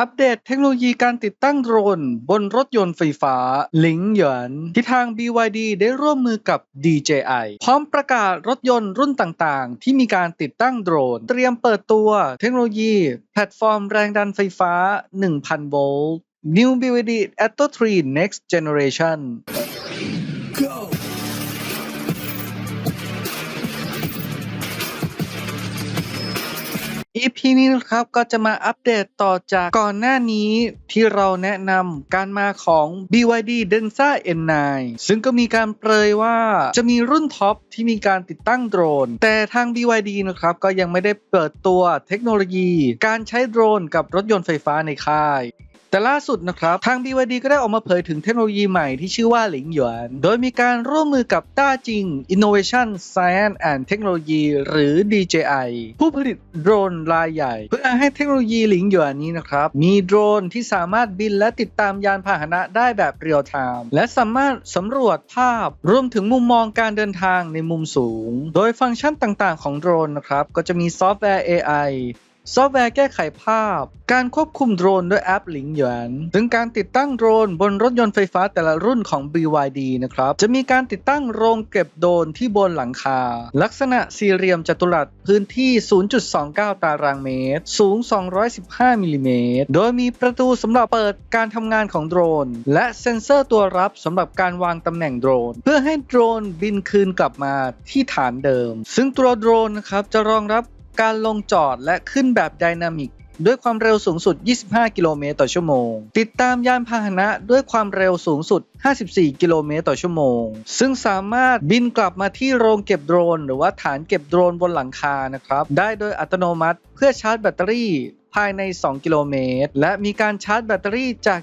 อัปเดตเทคโนโลยีการติดตั้งโดรน บนรถยนต์ไฟฟ้า หลิงหยินที่ทาง BYD ได้ร่วมมือกับ DJI พร้อมประกาศรถยนต์รุ่นต่างๆ ที่มีการติดตั้งโดรน เตรียมเปิดตัวเทคโนโลยี แพลตฟอร์มแรงดันไฟฟ้า 1,000 โวลต์ New BYD Atto 3 Next Generation EP นี้นะครับก็จะมาอัปเดตต่อจากก่อนหน้านี้ที่เราแนะนำการมาของ BYD Denza N9 ซึ่งก็มีการเปรยว่าจะมีรุ่นท็อปที่มีการติดตั้งโดรน แต่ทาง BYD นะครับก็ยังไม่ได้เปิดตัวเทคโนโลยี การใช้โดรนกับรถยนต์ไฟฟ้าในค่าย แต่ล่าสุดนะครับทาง BYD ก็ได้ออกมาเผยถึงเทคโนโลยีใหม่ที่ชื่อว่าหลิงหยวน โดยมีการร่วมมือกับต้าจริง Innovation Science and Technology หรือ DJI ผู้ผลิตโดรนรายใหญ่ เพื่อให้เทคโนโลยีหลิงหยวนนี้นะครับ มีโดรนที่สามารถบินและติดตามยานพาหนะได้แบบเรียลไทม์และสามารถสำรวจภาพรวมถึงมุมมองการเดินทางในมุมสูง โดยฟังก์ชันต่างๆของโดรนนะครับก็จะมีซอฟต์แวร์ AI ซอฟต์แวร์แก้ไขภาพ การควบคุมโดรนด้วยแอปหลิงหยวนถึงการติดตั้งโดรนบนรถยนต์ไฟฟ้าแต่ละรุ่นของ BYD นะครับ จะมีการติดตั้งโรงเก็บโดรนที่บนหลังคา ลักษณะสี่เหลี่ยมจัตุรัสพื้นที่ 0.29 ตารางเมตร สูง 215 มิลลิเมตร โดยมีประตูสำหรับเปิดการทำงานของโดรน และเซ็นเซอร์ตัวรับสำหรับการวางตำแหน่งโดรน เพื่อให้โดรนบินคืนกลับมาที่ฐานเดิม ซึ่งตัวโดรนนะครับจะรองรับ การลงจอดและขึ้นแบบไดนามิกด้วยความเร็วสูงสุด 25 กิโลเมตรต่อชั่วโมง ติดตามยานพาหนะด้วยความเร็วสูงสุด 54 กิโลเมตรต่อชั่วโมง ซึ่งสามารถบินกลับมาที่โรงเก็บโดรน หรือว่าฐานเก็บโดรนบนหลังคานะครับ ได้โดยอัตโนมัติเพื่อชาร์จแบตเตอรี่ ภายใน 2 กิโลเมตร และมีการชาร์จแบตเตอรี่จาก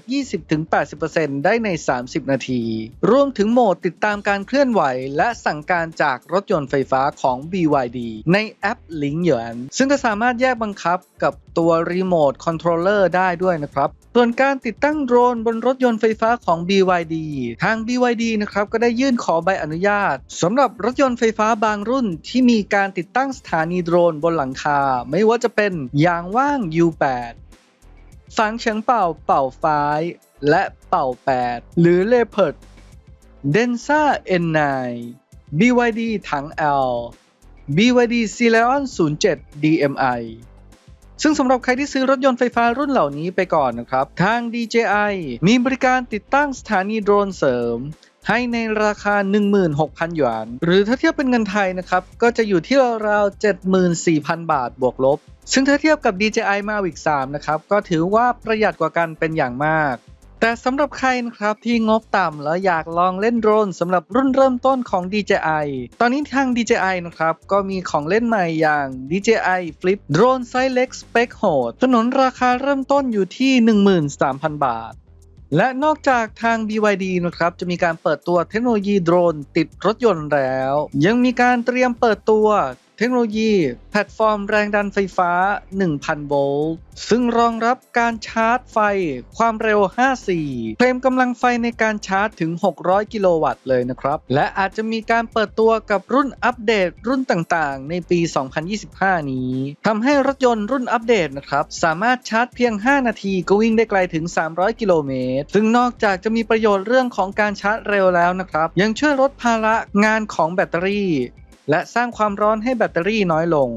20-80%ได้ใน 30 นาที รวมถึงโหมดติดตามการเคลื่อนไหว และสั่งการจากรถยนต์ไฟฟ้าของ BYD ในแอปลิงเหยินซึ่งจะสามารถแยกบังคับกับตัวรีโมทคอนโทรลเลอร์ได้ด้วยนะครับส่วนการติดตั้งโดรนบนรถยนต์ไฟฟ้าของ BYD ทาง BYD นะครับก็ได้ยื่นขอใบอนุญาตสำหรับรถยนต์ไฟฟ้าบางรุ่นที่มีการติดตั้งสถานีโดรนบนหลังคา ไม่ว่าจะเป็นยางว่างยู U8 ฝังเฉียงเป่าเป่าฟ้าย และเป่า 8 หรือ Leopard Densa N9 BYD ถัง L BYD c e l e o n 07 DMI ซึ่งสำหรับใครที่ซื้อรถยนต์ไฟฟ้ารุ่นเหล่านี้ไปก่อนนะครับ ทาง DJI มีบริการติดตั้งสถานีโดรนเสริม ให้ในราคา 16,000 หยวน หรือถ้าเทียบเป็นเงินไทยนะครับ ก็จะอยู่ที่ราวๆ74,000 บาทบวกลบ ซึ่งถ้าเทียบกับ DJI Mavic 3 นะครับ ก็ถือว่าประหยัดกว่ากันเป็นอย่างมาก แต่สำหรับใครนะครับที่งบต่ำแล้วอยากลองเล่นโดรนสำหรับรุ่นเริ่มต้นของ DJI ตอนนี้ทาง DJI นะครับก็มีของเล่นใหม่อย่าง DJI Flip โดรนไซส์เล็กสเปคโหดสนนราคาเริ่มต้นอยู่ที่ 13,000 บาท และนอกจากทาง BYD นะครับจะมีการเปิดตัวเทคโนโลยีโดรนติดรถยนต์แล้ว ยังมีการเตรียมเปิดตัว ทคโนโลยีแพลตฟอร์มแรงดันไฟฟ้า 1,000 โวลต์ ซึ่งรองรับการชาร์จไฟความเร็ว 5C เคลมกำลังไฟในการชาร์จถึง 600 กิโลวัตต์เลยนะครับ และอาจจะมีการเปิดตัวกับรุ่นอัปเดตรุ่นต่างๆ ในปี 2025 นี้ ทำให้รถยนต์รุ่นอัปเดตนะครับ สามารถชาร์จเพียง 5 นาทีก็วิ่งได้ไกลถึง 300 กิโลเมตร ซึ่งนอกจากจะมีประโยชน์เรื่องของการชาร์จเร็วแล้วนะครับ ยังช่วยลดภาระงานของแบตเตอรี่ และสร้างความร้อนให้แบตเตอรี่น้อยลง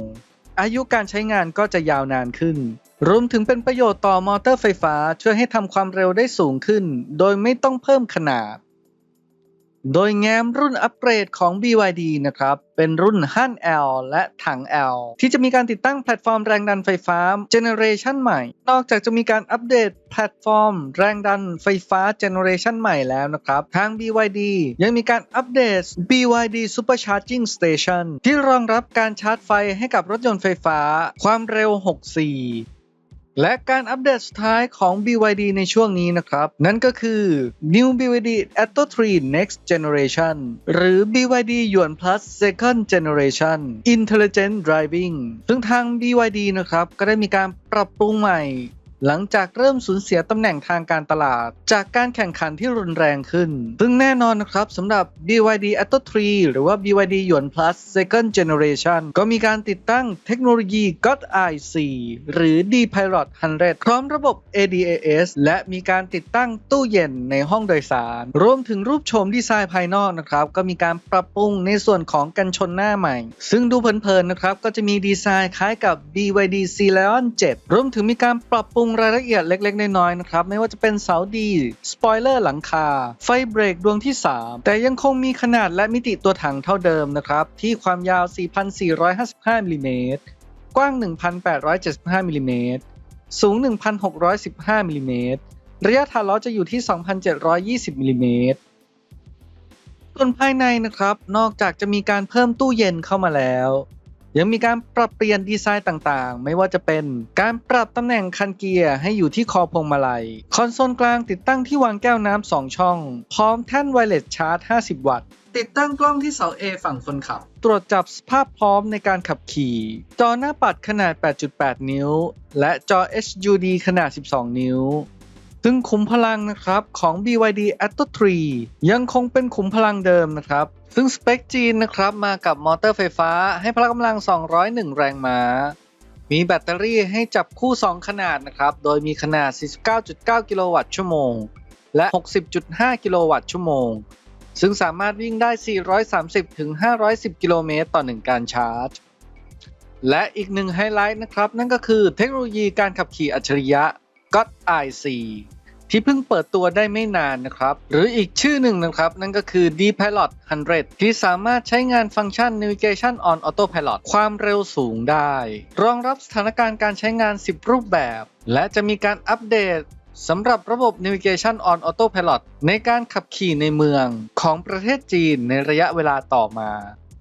อายุการใช้งานก็จะยาวนานขึ้น รวมถึงเป็นประโยชน์ต่อมอเตอร์ไฟฟ้าช่วยให้ทำความเร็วได้สูงขึ้น โดยไม่ต้องเพิ่มขนาด โดยแง้มรุ่นอัปเกรดของ BYD นะครับ เป็นรุ่นฮั่น L และถัง L ที่จะมีการติดตั้งแพลตฟอร์มแรงดันไฟฟ้าเจเนเรชันใหม่ นอกจากจะมีการอัปเดตแพลตฟอร์มแรงดันไฟฟ้าเจเนเรชันใหม่แล้วนะครับ ทาง BYD ยังมีการอัปเดต BYD Supercharging Station ที่รองรับการชาร์จไฟให้กับรถยนต์ไฟฟ้า ความเร็ว 6C และการอัปเดตสุดท้ายของ BYD ในช่วงนี้นะครับ นั่นก็คือ New BYD Atto 3 Next Generation หรือ BYD Yuan Plus Second Generation Intelligent Driving ซึ่งทาง BYD นะครับ ก็ได้มีการปรับปรุงใหม่ หลังจากเริ่มสูญเสียตำแหน่งทางการตลาด จากการแข่งขันที่รุนแรงขึ้น ซึ่งแน่นอนนะครับสำหรับ BYD Atto 3 หรือว่า BYD หยวน Plus Second Generation ก็มีการติดตั้งเทคโนโลยี God Eye 4หรือ D Pilot 100 พร้อมระบบ ADAS และมีการติดตั้งตู้เย็นในห้องโดยสาร รวมถึงรูปโฉมดีไซน์ภายนอกนะครับ ก็มีการปรับปรุงในส่วนของกันชนหน้าใหม่ ซึ่งดูเพลินๆนะครับ ก็จะมีดีไซน์คล้ายกับ BYD C Leon 7 รวมถึงมีการปรับปรุงงรายละเอียดเล็กๆ น้อยๆนะครับ ไม่ว่าจะเป็นเสาดีสปอยเลอร์หลังคา ไฟเบรกดวงที่ 3 แต่ยังคงมีขนาดและมิติตัวถังเท่าเดิมนะครับ ที่ความยาว 4,455มิลลิเมตรกว้าง 1,875มิลลิเมตรสูง 1,615มิลลิเมตรระยะฐานล้อจะอยู่ที่ 2,720มิลลิเมตรส่วนภายในนะครับ นอกจากจะมีการเพิ่มตู้เย็นเข้ามาแล้ว ยังมีการปรับเปลี่ยนดีไซน์ต่างๆ ไม่ว่าจะเป็นการปรับตำแหน่งคันเกียร์ให้อยู่ที่คอพวงมาลัย คอนโซลกลางติดตั้งที่วางแก้วน้ำ2ช่อง พร้อมแท่นไวเลสชาร์จ 50 วัตต์ ติดตั้งกล้องที่เสา A ฝั่งคนขับ ตรวจจับสภาพพร้อมในการขับขี่ จอหน้าปัดขนาด 8.8 นิ้ว และจอ HUD ขนาด 12 นิ้ว ซึ่งขุมพลังนะครับของ BYD Atto 3 ยังคงเป็นขุมพลังเดิมนะครับ ซึ่งสเปคจีนนะครับมากับมอเตอร์ไฟฟ้าให้พละกำลัง 201 แรงม้า มีแบตเตอรี่ให้จับคู่ 2 ขนาดนะครับ โดยมีขนาด 49.9 กิโลวัตต์ชั่วโมง และ 60.5 กิโลวัตต์ชั่วโมง ซึ่งสามารถวิ่งได้ 430-510 กิโลเมตรต่อ 1 การชาร์จ และอีกหนึ่งไฮไลท์นะครับ นั่นก็คือเทคโนโลยีการขับขี่อัจฉริยะ God Eye 4 ที่เพิ่งเปิดตัวได้ไม่นานนะครับ หรืออีกชื่อหนึ่งนะครับ นั่นก็คือ D Pilot 100 ที่สามารถใช้งานฟังก์ชัน Navigation on Autopilot ความเร็วสูงได้ รองรับสถานการณ์การใช้งาน 10 รูปแบบ และจะมีการอัปเดตสำหรับระบบ Navigation on Autopilot ในการขับขี่ในเมืองของประเทศจีนในระยะเวลาต่อมา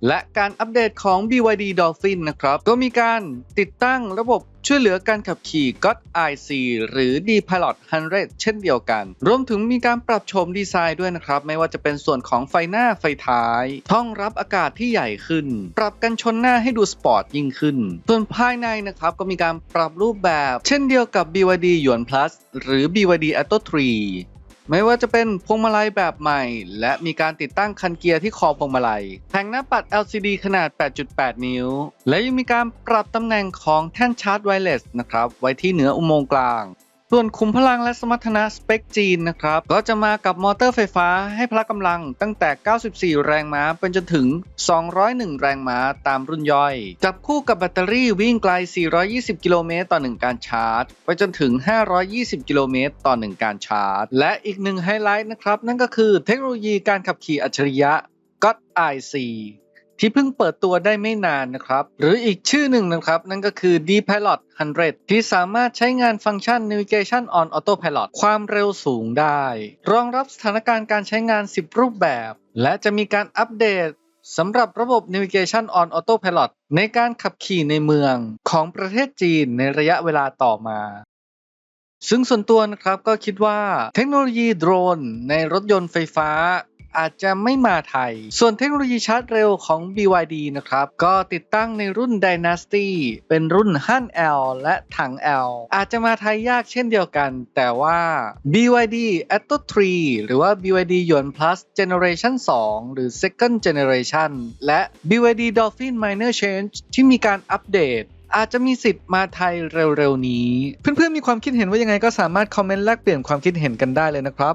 และการอัปเดตของ BYD Dolphin นะครับ ก็มีการติดตั้งระบบช่วยเหลือการขับขี่ God Eye 4หรือ D Pilot 100 เช่นเดียวกัน รวมถึงมีการปรับโฉมดีไซน์ด้วยนะครับ ไม่ว่าจะเป็นส่วนของไฟหน้าไฟท้าย ท่องรับอากาศที่ใหญ่ขึ้น ปรับกันชนหน้าให้ดูสปอร์ตยิ่งขึ้น ส่วนภายในนะครับ ก็มีการปรับรูปแบบ เช่นเดียวกับ BYD หยวน Plus หรือ BYD Atto 3 ไม่ว่าจะเป็นพวงมาลัยแบบใหม่ และมีการติดตั้งคันเกียร์ที่คอพวงมาลัยแผงหน้าปัด LCD ขนาด 8.8 นิ้ว และยังมีการปรับตำแหน่งของแท่นชาร์จไวเลสนะครับไว้ที่เหนืออุโมงค์กลาง ส่วนขุมพลังและสมรรถนะสเปคจีนนะครับ ก็จะมากับมอเตอร์ไฟฟ้าให้พละกำลังตั้งแต่ 94 แรงม้าเป็นจนถึง 201 แรงม้าตามรุ่นย่อย จับคู่กับแบตเตอรี่วิ่งไกล 420 กิโลเมตรต่อ 1 การชาร์จ ไปจนถึง 520 กิโลเมตรต่อ 1 การชาร์จ และอีกหนึ่งไฮไลท์นะครับ นั่นก็คือเทคโนโลยีการขับขี่อัจฉริยะ God Eye 4 ที่เพิ่งเปิดตัวได้ไม่นานนะครับ หรืออีกชื่อหนึ่งนะครับ นั่นก็คือ D Pilot 100 ที่สามารถใช้งานฟังก์ชัน Navigation on Autopilot ความเร็วสูงได้ รองรับสถานการณ์การใช้งาน 10 รูปแบบ และจะมีการอัปเดตสำหรับระบบ Navigation on Autopilot ในการขับขี่ในเมืองของประเทศจีนในระยะเวลาต่อมา ซึ่งส่วนตัวนะครับก็คิดว่าเทคโนโลยีโดรนในรถยนต์ไฟฟ้า อาจจะไม่มาไทย ส่วนเทคโนโลยีชาร์จเร็วของ BYD นะครับ ก็ติดตั้งในรุ่น Dynasty เป็นรุ่นฮั่น L และถัง L อาจจะมาไทยยากเช่นเดียวกัน แต่ว่า BYD Atto 3 หรือว่า BYD หยวน Plus Generation 2 หรือ Second Generation และ BYD Dolphin Minor Change ที่มีการอัปเดตอาจจะมีสิทธิ์มาไทยเร็วๆนี้ เพื่อนๆมีความคิดเห็นว่ายังไงก็สามารถคอมเมนต์แลกเปลี่ยนความคิดเห็นกันได้เลยนะครับ